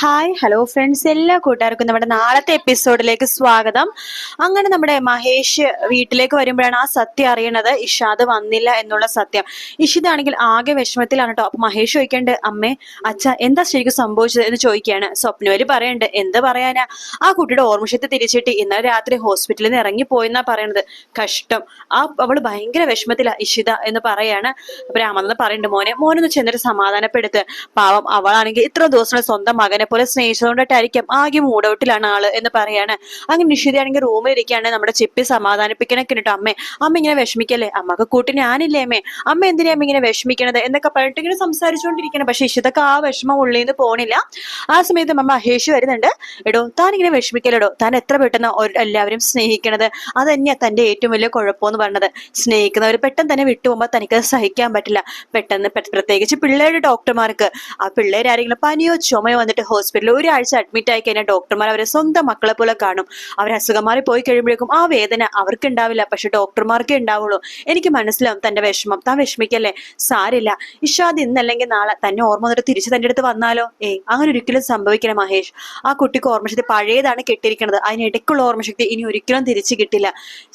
Hi hello friends എല്ലാ കൂട്ടുകാർക്കും നമ്മുടെ നാളത്തെ എപ്പിസോഡിലേക്ക് സ്വാഗതം. അങ്ങനെ നമ്മുടെ മഹേഷ് വീട്ടിലേക്ക് വരുമ്പോഴാണ് ആ സത്യം അറിയണത്. ഇഷാദ് വന്നില്ല എന്നുള്ള സത്യം. ഇഷിതാണെങ്കിൽ ആകെ വിഷമത്തിലാണ് കേട്ടോ അപ്പൊ മഹേഷ് ചോദിക്കേണ്ട അമ്മേ അച്ഛ എന്താ ശരിക്കും സംഭവിച്ചത്? എന്ന് ചോദിക്കുകയാണ്. സ്വപ്നവര് പറയണ്ട് എന്ത് പറയാനാ? ആ കുട്ടിയുടെ ഓർമ്മശക്തി തിരിച്ചിട്ട് ഇന്നലെ രാത്രി ഹോസ്പിറ്റലിൽ നിന്ന് ഇറങ്ങിപ്പോയെന്നാ പറയണത്. കഷ്ടം. ആ അവൾ ഭയങ്കര വിഷമത്തിലാ ഇഷിത എന്ന് പറയാണ്. രാമനെന്ന് പറയുന്നുണ്ട് മോനെ മോനൊന്ന് ചെന്നിട്ട് സമാധാനപ്പെടുത്ത്. പാവം അവളാണെങ്കിൽ ഇത്ര ദിവസം സ്വന്തം മകനെ പോലെ സ്നേഹിച്ചതുകൊണ്ടായിട്ടായിരിക്കും ആകെ മൂടൗട്ടിലാണ് ആൾ എന്ന് പറയാണ്. അങ്ങനെ നിഷിതയാണെങ്കിൽ റൂമിൽ ഇരിക്കുകയാണ്. നമ്മുടെ ചെപ്പി സമാധാനിപ്പിക്കണൊക്കെ കേട്ടോ അമ്മേ അമ്മ ഇങ്ങനെ വിഷമിക്കല്ലേ? അമ്മയ്ക്ക് കൂട്ടി ഞാനില്ലേ അമ്മേ? അമ്മ എന്തിനാ അമ്മ ഇങ്ങനെ വിഷമിക്കണത് എന്നൊക്കെ പറഞ്ഞിട്ട് ഇങ്ങനെ സംസാരിച്ചുകൊണ്ടിരിക്കണം. പക്ഷെ ഇഷിതൊക്കെ ആ വിഷമം ഉള്ളിൽ നിന്ന് പോണില്ല. ആ സമയത്ത് അമ്മ മഹേഷ് വരുന്നുണ്ട്. എടോ താൻ ഇങ്ങനെ വിഷമിക്കലെടോ? താൻ എത്ര പെട്ടെന്ന് എല്ലാവരും സ്നേഹിക്കണത്? അത് തന്നെയാ തന്റെ ഏറ്റവും വലിയ കുഴപ്പമെന്ന് പറഞ്ഞത്. സ്നേഹിക്കുന്നവർ പെട്ടെന്ന് തന്നെ വിട്ടുപോകുമ്പോൾ തനിക്ക് സഹിക്കാൻ പറ്റില്ല. പെട്ടെന്ന് പ്രത്യേകിച്ച് പിള്ളേരുടെ ഡോക്ടർമാർക്ക് ആ പിള്ളേരാരെങ്കിലും പനിയോ ചുമയോ വന്നിട്ട് ഹോസ്പിറ്റലിൽ ഒരാഴ്ച അഡ്മിറ്റ് ആയി കഴിഞ്ഞാൽ ഡോക്ടർമാർ അവരെ സ്വന്തം മക്കളെ പോലെ കാണും. അവർ അസുഖം മാറി പോയി കഴിയുമ്പോഴേക്കും ആ വേദന അവർക്ക് ഉണ്ടാവില്ല പക്ഷെ ഡോക്ടർമാർക്കേ ഉണ്ടാവുള്ളൂ. എനിക്ക് മനസ്സിലാവും തന്റെ വിഷമം. താൻ വിഷമിക്കല്ലേ? സാരില്ല. ഇഷാദ് ഇന്നല്ലെങ്കിൽ നാളെ തന്നെ ഓർമ്മ നിന്നിട്ട് തിരിച്ചു തന്റെ അടുത്ത് വന്നാലോ? ഏ അങ്ങനെ ഒരിക്കലും സംഭവിക്കണം മഹേഷ്. ആ കുട്ടിക്ക് ഓർമ്മശക്തി പഴയതാണ് കെട്ടിയിരിക്കുന്നത്. അതിനിടയ്ക്കുള്ള ഓർമ്മശക്തി ഇനി ഒരിക്കലും തിരിച്ചു കിട്ടില്ല.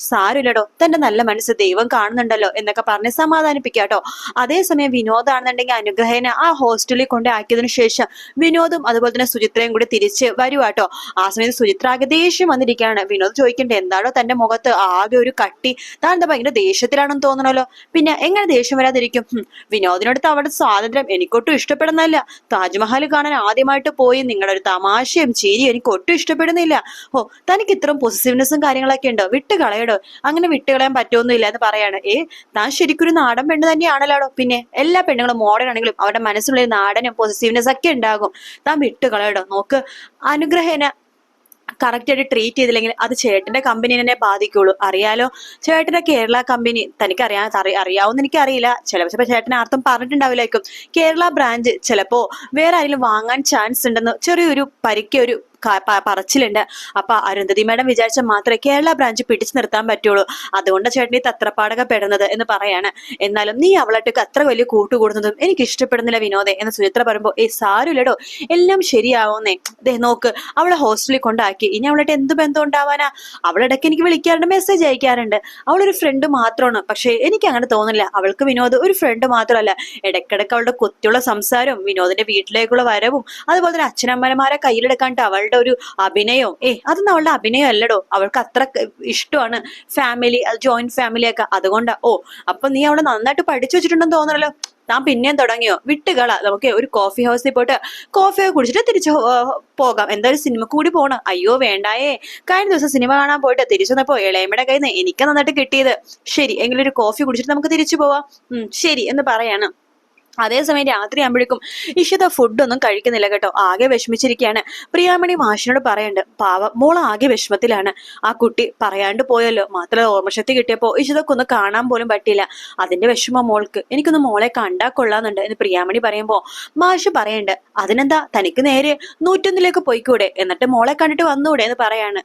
സാരില്ലടോ തന്റെ നല്ല മനസ്സ് ദൈവം കാണുന്നുണ്ടല്ലോ എന്നൊക്കെ പറഞ്ഞ് സമാധാനിപ്പിക്കാട്ടോ അതേസമയം വിനോദാണെന്നുണ്ടെങ്കിൽ അനുഗ്രഹേനെ ആ ഹോസ്റ്റലിൽ കൊണ്ട് ആക്കിയതിനു ശേഷം വിനോദും അതുപോലെ തന്നെ സുചിത്രയും കൂടി തിരിച്ച് വരുവാട്ടോ ആ സമയത്ത് സുചിത്ര ആകെ ദേഷ്യം വന്നിരിക്കുകയാണ്. വിനോദ് ചോദിക്കണ്ടേ എന്താണോ തന്റെ മുഖത്ത് ആകെ ഒരു കട്ടി. താൻ എന്താ ഭയങ്കര ദേഷ്യത്തിലാണെന്ന് തോന്നണല്ലോ? പിന്നെ എങ്ങനെ ദേഷ്യം വരാതിരിക്കും? വിനോദിനടുത്ത് അവിടെ സ്വാതന്ത്ര്യം എനിക്കൊട്ടും ഇഷ്ടപ്പെടുന്നില്ല താജ്മഹൽ കാണാൻ ആദ്യമായിട്ട് പോയി. നിങ്ങളുടെ ഒരു തമാശയും ചിരിയും എനിക്ക് ഒട്ടും ഇഷ്ടപ്പെടുന്നില്ല. ഓ തനിക്ക് ഇത്രയും പൊസിറ്റീവ്നെസ്സും കാര്യങ്ങളൊക്കെ ഉണ്ടോ? വിട്ട് കളയടോ. അങ്ങനെ വിട്ട് കളയാൻ പറ്റുമൊന്നുമില്ല എന്ന് പറയാണ്. ഏ താൻ ശരിക്കും ഒരു നാടൻ പെണ്ണ് തന്നെയാണല്ലോ പിന്നെ എല്ലാ പെണ്ണുങ്ങളും മോഡേൺ ആണെങ്കിലും അവരുടെ മനസ്സിലുള്ള നാടനും പൊസിറ്റീവ്നെസ് ഒക്കെ ഉണ്ടാകും. താൻ കളയടോ നോക്ക് അനുഗ്രഹേന കറക്റ്റായിട്ട് ട്രീറ്റ് ചെയ്തില്ലെങ്കിൽ അത് കമ്പനി തന്നെ ബാധിക്കുള്ളൂ. അറിയാലോ? ചേട്ടന്റെ കേരള കമ്പനി തനിക്ക് അറിയാൻ അറിയാവുന്ന എനിക്ക് അറിയില്ല ചിലപ്പോൾ ചേട്ടൻ ആർത്തും പറഞ്ഞിട്ടുണ്ടാവില്ലായിരിക്കും. കേരള ബ്രാഞ്ച് ചിലപ്പോ വേറെ ആരെങ്കിലും വാങ്ങാൻ ചാൻസ് ഉണ്ടെന്ന് ചെറിയൊരു പരിക്ക് ഒരു ക- പ- പറച്ചിലുണ്ട്. അപ്പൊ അരുന്ധതി മേഡം വിചാരിച്ച മാത്രമേ കേരള ബ്രാഞ്ച് പിടിച്ചു നിർത്താൻ പറ്റുള്ളൂ. അതുകൊണ്ട് ചേട്ടൻ ഈ തത്രപ്പാടൊക്കെ പെടുന്നത് എന്ന് പറയാണ്. എന്നാലും നീ അവളായിട്ടൊക്കെ അത്ര വലിയ കൂട്ടുകൂടുന്നതും എനിക്ക് ഇഷ്ടപ്പെടുന്നില്ല വിനോദേ എന്ന് സുചിത്ര പറയുമ്പോൾ ഏ സാരില്ലടോ എല്ലാം ശരിയാവുന്നേ. ദേ നോക്ക് അവളെ ഹോസ്റ്റലിൽ കൊണ്ടാക്കി. ഇനി അവളായിട്ട് എന്ത് ബന്ധം ഉണ്ടാവാനാ? അവളിടയ്ക്ക് എനിക്ക് വിളിക്കാറുണ്ട് മെസ്സേജ് അയക്കാറുണ്ട്. അവളൊരു ഫ്രണ്ട് മാത്രമാണ് പക്ഷേ എനിക്ക് അങ്ങനെ തോന്നുന്നില്ല. അവൾക്ക് വിനോദ് ഒരു ഫ്രണ്ട് മാത്രമല്ല. ഇടയ്ക്കിടയ്ക്ക് അവളുടെ കൊത്തിയുള്ള സംസാരവും വിനോദിന്റെ വീട്ടിലേക്കുള്ള വരവും അതുപോലെ തന്നെ അച്ഛനമ്മമാരെ കയ്യിലെടുക്കാണ്ട് അവളുടെ ഒരു അഭിനയവും ഏ അതൊന്നും അവളുടെ അഭിനയം അല്ലടോ. അവൾക്ക് അത്ര ഇഷ്ടമാണ് ഫാമിലി ജോയിന്റ് ഫാമിലി ഒക്കെ. അതുകൊണ്ടാ ഓ അപ്പൊ നീ അവളെ നന്നായിട്ട് പഠിച്ചു വെച്ചിട്ടുണ്ടെന്ന് തോന്നണല്ലോ. ഞാൻ പിന്നെയും തുടങ്ങിയോ? വിട്ടുകള. നമുക്ക് ഒരു കോഫി ഹൗസിൽ പോയിട്ട് കോഫി കുടിച്ചിട്ട് തിരിച്ചു പോകാം. എന്തായാലും സിനിമ കൂടി പോണം. അയ്യോ വേണ്ടായേ. കഴിഞ്ഞ ദിവസം സിനിമ കാണാൻ പോയിട്ട് തിരിച്ചു വന്നപ്പോ ഇളയമ്മയുടെ കയ്യിൽ നിന്ന് എനിക്ക് നന്നായിട്ട് കിട്ടിയത്. ശരി എങ്കിലും ഒരു കോഫി കുടിച്ചിട്ട് നമുക്ക് തിരിച്ചു പോവാം. ശരി എന്ന് പറയാണ്. അതേസമയം രാത്രി ആകുമ്പോഴേക്കും ഇഷിത ഫുഡൊന്നും കഴിക്കുന്നില്ല കേട്ടോ. ആകെ വിഷമിച്ചിരിക്കുകയാണ്. പ്രിയാമണി മാഷിനോട് പറയണ്ട് പാവം മോൾ ആകെ വിഷമത്തിലാണ്. ആ കുട്ടി പറയാണ്ട് പോയല്ലോ. മാത്രമല്ല ഓർമ്മശക്തി കിട്ടിയപ്പോ ഇഷിതക്കൊന്ന് കാണാൻ പോലും പറ്റിയില്ല. അതിന്റെ വിഷമം മോൾക്ക്. എനിക്കൊന്ന് മോളെ കണ്ടാ കൊള്ളാന്നുണ്ട്. എന്ന് പ്രിയാമണി പറയുമ്പോ മാഷ് പറയണ്ട് അതിനെന്താ? തനിക്ക് നേരെ നൂറ്റൊന്നിലേക്ക് പോയിക്കൂടെ? എന്നിട്ട് മോളെ കണ്ടിട്ട് വന്നൂടെ? എന്ന് പറയാണ്.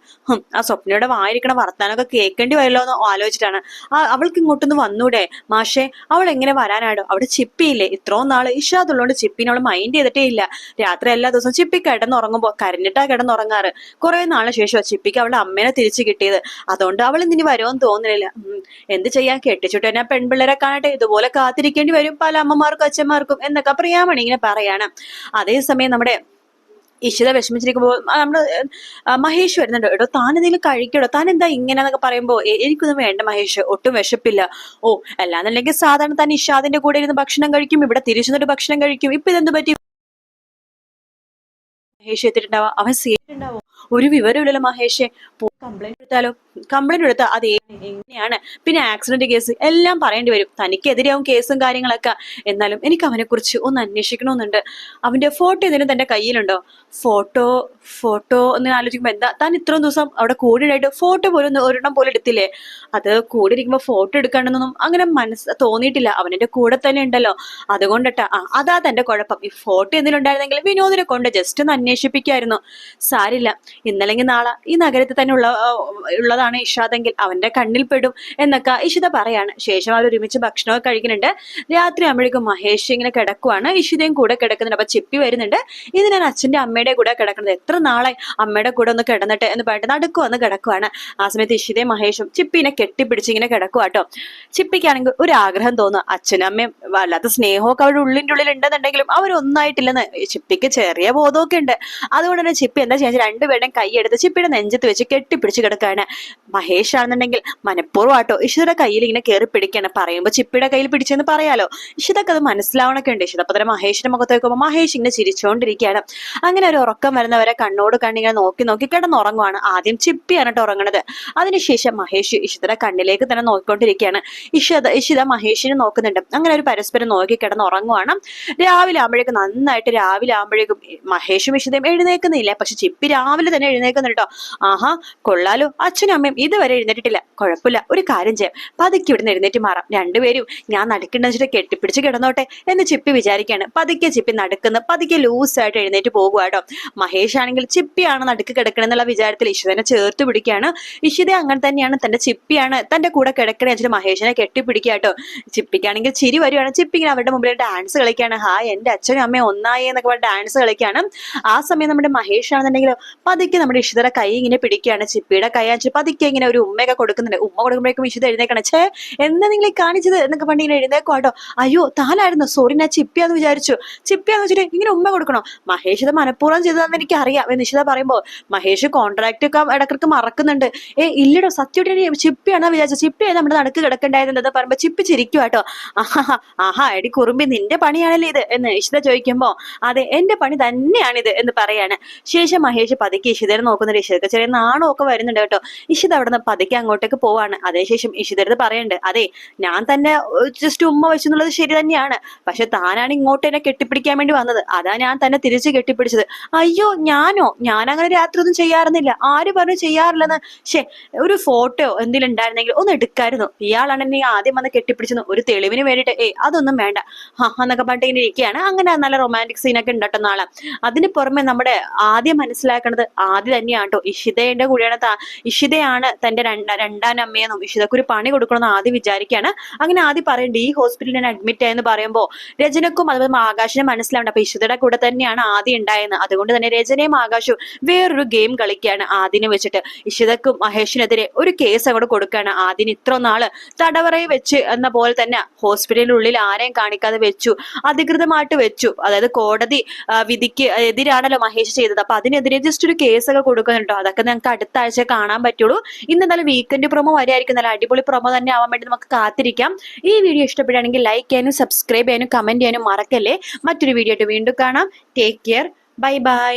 ആ സ്വപ്നയുടെ വായിരിക്കണ വർത്താനൊക്കെ കേൾക്കേണ്ടി വരില്ലോ എന്ന് ആലോചിച്ചിട്ടാണ്. അവൾക്ക് ഇങ്ങോട്ടൊന്ന് വന്നൂടെ? മാഷെ അവൾ എങ്ങനെ വരാനാടോ? അവിടെ ചിപ്പിയില്ലേ? ഇത്രയും നാൾ ഇഷാദുള്ളതുകൊണ്ട് ചിപ്പിനെ അവൾ മൈൻഡ് ചെയ്തിട്ടേ ഇല്ല. രാത്രി എല്ലാ ദിവസവും ചിപ്പി കിടന്നുറങ്ങുമ്പോൾ കരഞ്ഞിട്ടാ കിടന്നുറങ്ങാറ്. കുറെ നാളിന് ശേഷം ചിപ്പിക്ക് അവളുടെ അമ്മേനെ തിരിച്ചു കിട്ടിയത്. അതുകൊണ്ട് അവൾ ഇനി വരുമെന്ന് തോന്നുന്നില്ല. എന്ത് ചെയ്യാൻ? കെട്ടിച്ചിട്ട് തന്നെ പെൺപിള്ളേരെ കാണട്ടെ ഇതുപോലെ കാത്തിരിക്കേണ്ടി വരും പല അമ്മമാർക്കും അച്ഛന്മാർക്കും എന്നൊക്കെ പ്രിയാമണി ഇങ്ങനെ പറയാണ്. അതേസമയം നമ്മുടെ ഇഷിത വിഷമിച്ചിരിക്കുമ്പോൾ നമ്മൾ മഹേഷ് വരുന്നുണ്ട്. കേട്ടോ താൻ എന്തെങ്കിലും കഴിക്കടോ? താൻ എന്താ ഇങ്ങനെ എന്നൊക്കെ പറയുമ്പോ "എ- എനിക്കൊന്നും വേണ്ട മഹേഷ് ഒട്ടും വിശപ്പില്ല. ഓ അല്ലാന്നുണ്ടെങ്കിൽ സാധാരണ താൻ ഇഷാദിന്റെ കൂടെ ഇരുന്ന് ഭക്ഷണം കഴിക്കും ഇവിടെ തിരിച്ചു നിന്നിട്ട് ഭക്ഷണം കഴിക്കും. ഇപ്പൊ ഇതെന്ത് പറ്റി? മഹേഷ് എത്തിയിട്ടുണ്ടാവും. അവൻ സീറ്റുണ്ടാവും ഒരു വിവരമില്ലല്ലോ മഹേഷെ. കംപ്ലൈന്റ് എടുത്താലോ? കംപ്ലൈന്റ് എടുത്താൽ അത് എങ്ങനെയാണ്? പിന്നെ ആക്സിഡന്റ് കേസ് എല്ലാം പറയേണ്ടി വരും. തനിക്കെതിരെയാവും കേസും കാര്യങ്ങളൊക്കെ. എന്നാലും എനിക്ക് അവനെ കുറിച്ച് ഒന്ന് അന്വേഷിക്കണമെന്നുണ്ട്. അവന്റെ ഫോട്ടോ എന്തെങ്കിലും തന്റെ കയ്യിലുണ്ടോ? ഫോട്ടോ ഫോട്ടോ എന്ന് ആലോചിക്കുമ്പോൾ എന്താ? താൻ ഇത്രയും ദിവസം അവിടെ കൂടിയായിട്ട് ഫോട്ടോ പോലും ഒരെണ്ണം പോലും എടുത്തില്ലേ? അത് കൂടി ഇരിക്കുമ്പോൾ ഫോട്ടോ എടുക്കണമെന്നൊന്നും അങ്ങനെ മനസ്സ് തോന്നിയിട്ടില്ല. അവനെന്റെ കൂടെ തന്നെ ഉണ്ടല്ലോ. അതുകൊണ്ടട്ടാ ആ അതാ തന്റെ കുഴപ്പം. ഈ ഫോട്ടോ എന്തെങ്കിലും ഉണ്ടായിരുന്നെങ്കിൽ വിനോദിനെ കൊണ്ട് ജസ്റ്റ് ഒന്ന് അന്വേഷിപ്പിക്കായിരുന്നു. സാരില്ല. ഇന്നല്ലെങ്കിൽ നാളെ ഈ നഗരത്തിൽ തന്നെ ഉള്ള ഉള്ളതാണ് ഇഷാദെങ്കിൽ അവന്റെ കണ്ണിൽ പെടും എന്നൊക്കെ ഇഷിത പറയാണ്. ശേഷം അവർ ഒരുമിച്ച് ഭക്ഷണമൊക്കെ കഴിക്കുന്നുണ്ട്. രാത്രി അമ്മഴേക്കും മഹേഷ് ഇങ്ങനെ കിടക്കുവാണ്. ഇഷിതയും കൂടെ കിടക്കുന്നുണ്ട്. അപ്പൊ ചിപ്പി വരുന്നുണ്ട്. ഇത് ഞാൻ അച്ഛന്റെ അമ്മയുടെ കൂടെ കിടക്കുന്നത്. എത്ര നാളെ അമ്മയുടെ കൂടെ ഒന്ന് കിടന്നിട്ട് എന്ന് പറഞ്ഞിട്ട് നടക്കു വന്ന് കിടക്കുവാണ്. ആ സമയത്ത് ഇഷിതയും മഹേഷും ചിപ്പിനെ കെട്ടിപ്പിടിച്ച് ഇങ്ങനെ കിടക്കുക കേട്ടോ ചിപ്പിക്കാണെങ്കിൽ ഒരു ആഗ്രഹം തോന്നുക അച്ഛനും അമ്മയും വല്ലാത്ത സ്നേഹമൊക്കെ അവരുടെ ഉള്ളിന്റെ ഉള്ളിൽ ഉണ്ടെന്നുണ്ടെങ്കിലും അവരൊന്നായിട്ടില്ലെന്ന്. ചിപ്പിക്ക് ചെറിയ ബോധമൊക്കെ ഉണ്ട്. അതുകൊണ്ട് തന്നെ ചിപ്പി എന്താ ചെയ്യുക രണ്ടുപേരുടെയും കൈയെടുത്ത് ചിപ്പിയുടെ നെഞ്ചത്ത് വെച്ച് കെട്ടിപ്പിടിച്ച് കിടക്കുകയാണ്. മഹേഷ് ആണെന്നുണ്ടെങ്കിൽ മനഃപൂർവമാട്ടോ ഇഷിതയുടെ കയ്യിൽ ഇങ്ങനെ കയറി പിടിക്കുകയാണ്. പറയുമ്പോൾ ചിപ്പിയുടെ കയ്യിൽ പിടിച്ചെന്ന് പറയാലോ. ഇഷിതൊക്കെ അത് മനസ്സിലാവണൊക്കെ ഉണ്ട്. ഇഷിത അപ്പൊ തന്നെ മഹേഷിന്റെ മുഖത്ത് നോക്കുമ്പോൾ മഹേഷ് ഇങ്ങനെ ചിരിച്ചുകൊണ്ടിരിക്കുകയാണ് അങ്ങനെ ഒരു ഉറക്കം വരുന്നവരെ കണ്ണോട് കണ്ണിങ്ങനെ നോക്കി നോക്കി കിടന്നുറങ്ങുവാണ് ആദ്യം ചിപ്പിയാണ് കേട്ടോ ഉറങ്ങണത്. അതിനുശേഷം മഹേഷ് ഇഷിതയുടെ കണ്ണിലേക്ക് തന്നെ നോക്കിക്കൊണ്ടിരിക്കുകയാണ്. ഇഷിത ഇഷിത മഹേഷിനെ നോക്കുന്നുണ്ട്. അങ്ങനെ ഒരു പരസ്പരം നോക്കി കിടന്ന് ഉറങ്ങുവാണ് രാവിലെ ആകുമ്പോഴേക്കും നന്നായിട്ട് രാവിലെ ആകുമ്പോഴേക്കും മഹേഷും ഇഷിതയും എഴുന്നേക്കുന്നില്ല പക്ഷെ ചിപ്പി രാവിലെ തന്നെ എഴുന്നേക്കുന്നുണ്ട് കേട്ടോ. ആഹാ കൊള്ളാലോ. അച്ഛനും അമ്മയും ഇതുവരെ എഴുന്നേറ്റിട്ടില്ല. കുഴപ്പമില്ല. ഒരു കാര്യം ചെയ്യാം. പതുക്കെ ഇവിടുന്ന് എഴുന്നേറ്റ് മാറാം. രണ്ടുപേരും ഞാൻ നടക്കേണ്ടെന്ന് വെച്ചിട്ട് കെട്ടിപ്പിടിച്ച് കിടന്നോട്ടെ എന്ന് ചിപ്പി വിചാരിക്കുകയാണ്. പതുക്കെ ചിപ്പി നടക്കുന്നു. പതുക്കെ ലൂസായിട്ട് എഴുന്നേറ്റ് പോകുക കേട്ടോ. മഹേഷ് ആണെങ്കിൽ ചിപ്പിയാണ് നടുക്ക് കിടക്കണമെന്നുള്ള വിചാരത്തിൽ ഇഷിതനെ ചേർത്ത് പിടിക്കുകയാണ്. ഇഷിത അങ്ങനെ തന്നെയാണ്. തന്റെ ചിപ്പിയാണ്. തന്റെ കൂടെ കിടക്കണേ വെച്ചിട്ട് മഹേഷിനെ കെട്ടിപ്പിടിക്കുക കേട്ടോ. ചിപ്പിക്കാണെങ്കിൽ ചിരി വരുവാണ്. ചിപ്പി ഇങ്ങനെ അവരുടെ മുമ്പിൽ ഡാൻസ് കളിക്കുകയാണ്. ഹായ് എന്റെ അച്ഛനും അമ്മയും ഒന്നായി എന്നൊക്കെ പറഞ്ഞ ഡാൻസ് കളിക്കുകയാണ്. ആ സമയം നമ്മുടെ മഹേഷ് ആണെന്നുണ്ടെങ്കിൽ പതുക്കെ നമ്മുടെ ഇഷിതയുടെ കൈ ഇങ്ങനെ പിടിക്കുകയാണ് ചിപ്പിയുടെ കൈ അച്ഛൻ പതുക്കെ ഇങ്ങനെ ഒരു ഉമ്മയൊക്കെ കൊടുക്കുന്നുണ്ട്. ഉമ്മ കൊടുക്കുമ്പോഴേക്കും ഇഷിത എഴുന്നേക്കണം ഛേ എന്താ നിങ്ങൾ ഈ കാണിച്ചത് എന്നൊക്കെ പണ്ട് ഇങ്ങനെ എഴുന്നേക്കും കേട്ടോ. അയ്യോ താനായിരുന്നു. സോറി ഞാൻ ചിപ്പിയാന്ന് വിചാരിച്ചു. ചിപ്പിയാന്ന് വെച്ചിട്ട് ഇങ്ങനെ ഉമ്മ കൊടുക്കണോ? മഹേഷ് ഇത് മനഃപൂർവം ചെയ്തതെന്ന് എനിക്ക് അറിയാം എന്ന് ഇഷിത പറയുമ്പോൾ മഹേഷ് കോൺട്രാക്ട് ഒക്കെ ഇടക്കിടക്ക് മറക്കുന്നുണ്ട്. ഏ ഇല്ലടോ സത്യമായിട്ട് ചിപ്പിയാണെന്ന് വിചാരിച്ചു ചിപ്പിയാണ് നമ്മുടെ നടക്ക് കിടക്കണ്ടായിരുന്നത് പറയുമ്പോൾ ചിപ്പി ചിരിക്കും കേട്ടോ. ആഹാ ആഹാ എടി കുറുമ്പി നിന്റെ പണിയാണല്ലേ ഇത്? എന്ന് ഇഷിത ചോദിക്കുമ്പോൾ അതെ എന്റെ പണി തന്നെയാണിത് എന്ന് പറയാണ്. ശേഷം മഹേഷ് പതുക്കെ ഇഷിതരെ നോക്കുന്നുണ്ട്. ഇഷിതക്ക് ചെറിയ നാണമൊക്കെ വരുന്നുണ്ട് കേട്ടോ. ഇഷിത അവിടെ നിന്ന് പതുക്കെ അങ്ങോട്ടേക്ക് പോവാണ്. അതേശേഷം ഇഷിതരത് പറയുന്നുണ്ട് അതെ ഞാൻ തന്നെ ജസ്റ്റ് ഉമ്മ വെച്ചെന്നുള്ളത് ശരി തന്നെയാണ്. പക്ഷെ താനാണ് ഇങ്ങോട്ട് എന്നെ കെട്ടിപ്പിടിക്കാൻ വേണ്ടി വന്നത്. അതാ ഞാൻ തന്നെ തിരിച്ച് കെട്ടിപ്പിടിച്ചത്. അയ്യോ ഞാനോ? ഞാൻ അങ്ങനെ രാത്രി ഒന്നും ചെയ്യാറുന്നില്ല. ആര് പറഞ്ഞു ചെയ്യാറില്ലെന്ന്? ശേ ഒരു ഫോട്ടോ എന്തെങ്കിലും ഉണ്ടായിരുന്നെങ്കിൽ ഒന്ന് എടുക്കായിരുന്നു. ഇയാളാണ് എന്നെ ആദ്യം വന്ന് കെട്ടിപ്പിടിച്ചത് ഒരു തെളിവിന് വേണ്ടിയിട്ട് ഏയ് അതൊന്നും വേണ്ട. ഹാ എന്നൊക്കെ പറഞ്ഞിട്ട് ഇങ്ങനെ ഇരിക്കുകയാണ്. അങ്ങനെ നല്ല റൊമാന്റിക് സീനൊക്കെ ഉണ്ടട്ടോ നാളെ. അതിന് പുറമെ നമ്മുടെ ആദ്യം മനസ്സിലാക്കേണ്ടത് ആദ്യം തന്നെയാണ് കേട്ടോ ഇഷിതയുടെ കൂടെയാണ് ഇഷിതയാണ് തന്റെ രണ്ട അമ്മയെന്നും ഇഷിതക്ക് ഒരു പണി കൊടുക്കണമെന്ന് ആദ്യം വിചാരിക്കുകയാണ്. അങ്ങനെ ആദ്യം പറയണ്ടേ ഈ ഹോസ്പിറ്റലിൽ അഡ്മിറ്റ് ആയെന്ന് പറയുമ്പോൾ രചനക്കും അതുപോലെ ആകാശിനെ മനസ്സിലാവണ്ട. അപ്പൊ ഇഷിതയുടെ കൂടെ തന്നെയാണ് ആദ്യം ഉണ്ടായെന്ന്. അതുകൊണ്ട് തന്നെ രചനയും ആകാശവും വേറൊരു ഗെയിം കളിക്കുകയാണ് ആദ്യനെ വെച്ചിട്ട്. ഇഷിതക്കും മഹേഷിനെതിരെ ഒരു കേസ് അങ്ങോട്ട് കൊടുക്കുകയാണ്. ആദ്യം ഇത്ര നാൾ തടവറയിൽ വെച്ച് എന്ന പോലെ തന്നെ ഹോസ്പിറ്റലിനുള്ളിൽ ആരെയും കാണിക്കാതെ വെച്ചു. അധികൃതമായിട്ട് വെച്ചു. അതായത് കോടതി വിധിക്ക് എതിരാണല്ലോ മഹേഷ് ചെയ്തത്. അപ്പൊ അതിനെതിരെ ജസ്റ്റ് ഒരു കേസൊക്കെ കൊടുക്കുന്നുണ്ടോ? അതൊക്കെ നിങ്ങൾക്ക് അടുത്ത ആഴ്ച കാണാൻ പറ്റുള്ളൂ. ഇന്ന് നല്ല വീക്കെൻഡ് പ്രൊമോ വരെയായിരിക്കും. നല്ല അടിപൊളി പ്രൊമോ തന്നെ ആവാൻ വേണ്ടി നമുക്ക് കാത്തിരിക്കാം. ഈ വീഡിയോ ഇഷ്ടപ്പെടുകയാണെങ്കിൽ ലൈക്ക് ചെയ്യാനും സബ്സ്ക്രൈബ് ചെയ്യാനും കമന്റ് ചെയ്യാനും മറക്കല്ലേ? മറ്റൊരു വീഡിയോ ആയിട്ട് വീണ്ടും കാണാം. Take care bye bye